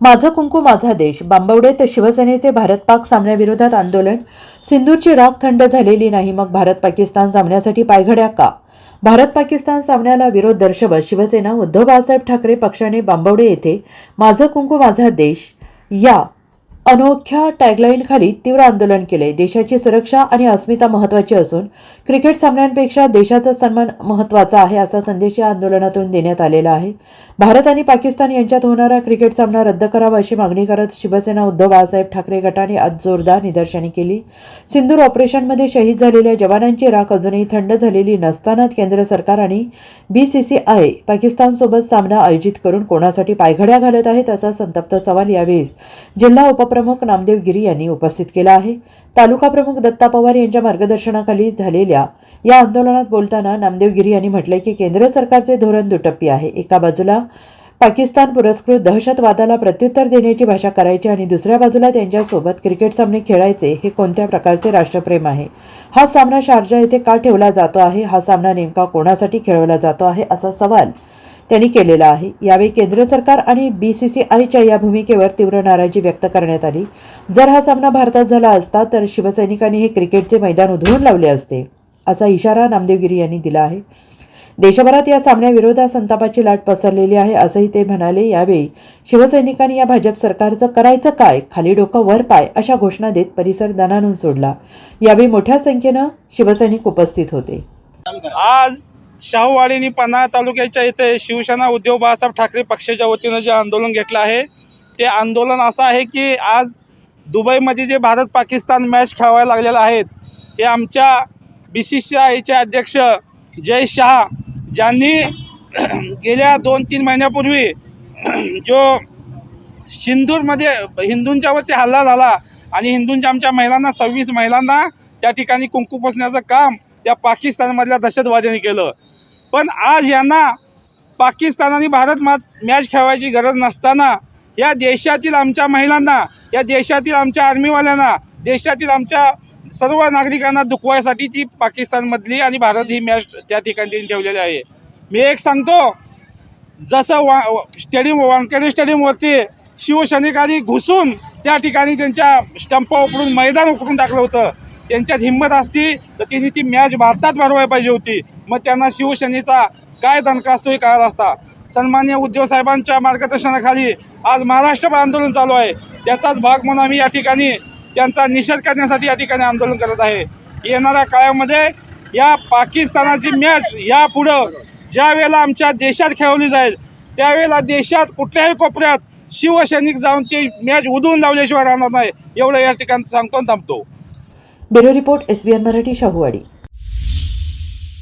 माझं कुंकू माझा देश. बांबवडेत शिवसेनेचे भारत पाक सामन्याविरोधात आंदोलन. सिंदूरची राख थंड झालेली नाही मग भारत पाकिस्तान सामन्यासाठी पायघड्या का? भारत पाकिस्तान सामन्याला विरोध दर्शवत शिवसेना उद्धव बाळासाहेब ठाकरे पक्षाने बांबवडे येथे माझं कुंकू माझा देश या अनोख्या टॅगलाईनखाली तीव्र आंदोलन केले. देशाची सुरक्षा आणि अस्मिता महत्त्वाची असून क्रिकेट सामन्यांपेक्षा देशाचा सन्मान महत्त्वाचा आहे असा संदेश या आंदोलनातून देण्यात आलेला आहे. भारत आणि पाकिस्तान यांच्यात होणारा क्रिकेट सामना रद्द करावा अशी मागणी करत शिवसेना उद्धव बाळासाहेब ठाकरे गटाने आज जोरदार निदर्शने केली. सिंदूर ऑपरेशनमध्ये शहीद झालेल्या जवानांची राख अजूनही थंड झालेली नसतानाच केंद्र सरकार आणि बीसीसीआय पाकिस्तानसोबत सामना आयोजित करून कोणासाठी पायघड्या घालत आहेत असा संतप्त सवाल यावेळी जिल्हा प्रमुख नामदेव गिरी यांनी उपस्थित केला आहे. तालुका प्रमुख दत्ता पवार यांच्या मार्गदर्शनाखाली झालेल्या या आंदोलनात बोलताना नामदेव गिरी यांनी म्हटले की केंद्र सरकारचे धोरण दुटप्पी आहे. एका बाजूला पाकिस्तान पुरस्कृत दहशतवादाला प्रत्युत्तर देण्याची भाषा करायची आणि दुसऱ्या बाजूला त्यांच्यासोबत क्रिकेट सामने खेळायचे हे कोणत्या प्रकारचे राष्ट्रप्रेम आहे? हा सामना शारजा येथे का ठेवला जातो आहे? हा सामना नेमका कोणासाठी खेळवला जातो आहे? असा सवाल त्यांनी केलेला आहे. यावेळी केंद्र सरकार आणि बी सी सी आयच्या या भूमिकेवर तीव्र नाराजी व्यक्त करण्यात आली. जर हा सामना भारतात झाला असता तर शिवसैनिकांनी हे क्रिकेटचे मैदान उधळून लावले असते असा इशारा नामदेवगिरी यांनी दिला आहे. देशभरात या सामन्याविरोधात संतापाची लाट पसरलेली आहे असंही ते म्हणाले. यावेळी शिवसैनिकांनी या भाजप सरकारचं करायचं काय? खाली डोकं वर पाय अशा घोषणा देत परिसर दणानून सोडला. यावेळी मोठ्या संख्येनं शिवसैनिक उपस्थित होते. आज शाहूवाडीनी पन्हाळा तालुक्याच्या इथे शिवसेना उद्धव बाळासाहेब ठाकरे पक्षाच्या वतीनं जे आंदोलन घेतलं आहे ते आंदोलन असं आहे की आज दुबईमध्ये जे भारत पाकिस्तान मॅच खेळवायला लागलेलं आहेत हे आमच्या बी सी सी आयचे अध्यक्ष जय शहा ज्यांनी गेल्या दोन तीन महिन्यापूर्वी जो सिंदूरमध्ये हिंदूंच्यावरती हल्ला झाला आणि हिंदूंच्या आमच्या महिलांना सव्वीस महिलांना त्या ठिकाणी कुंकू पोचण्याचं काम त्या पाकिस्तानमधल्या दहशतवाद्यांनी केलं. पण आज यांना पाकिस्तान आणि भारत मॅच मॅच खेळवायची गरज नसताना या देशातील आमच्या महिलांना या देशातील आमच्या आर्मीवाल्यांना देशातील आमच्या सर्व नागरिकांना दुखवायसाठी ती पाकिस्तानमधली आणि भारत ही मॅच त्या ठिकाणी त्यांनी ठेवलेली आहे. मी एक सांगतो जसं वा स्टेडियम वानखेडे स्टेडियमवरती शिवसैनिकांनी घुसून त्या ठिकाणी त्यांच्या स्टंप उकडून मैदान उकडून टाकलं होतं. त्यांच्यात हिंमत असती तर त्यांनी ती मॅच भारतात भरवायला पाहिजे होती. मग त्यांना शिवसेनेचा काय दणका असतो हे कळाला असता. सन्मान्य उद्धव साहेबांच्या मार्गदर्शनाखाली आज महाराष्ट्र आंदोलन चालू आहे. त्याचाच भाग म्हणून आम्ही या ठिकाणी त्यांचा निषेध करण्यासाठी या ठिकाणी आंदोलन करत आहे. येणाऱ्या काळामध्ये या पाकिस्तानाची मॅच यापुढं ज्या वेळेला आमच्या देशात खेळवली जाईल त्यावेळेला देशात कुठल्याही कोपऱ्यात शिवसैनिक जाऊन ती मॅच उधळून लावल्याशिवाय राहणार नाही. एवढं या ठिकाणी सांगतो आणि थांबतो. Bureau report SBN Marathi Shahuwadi.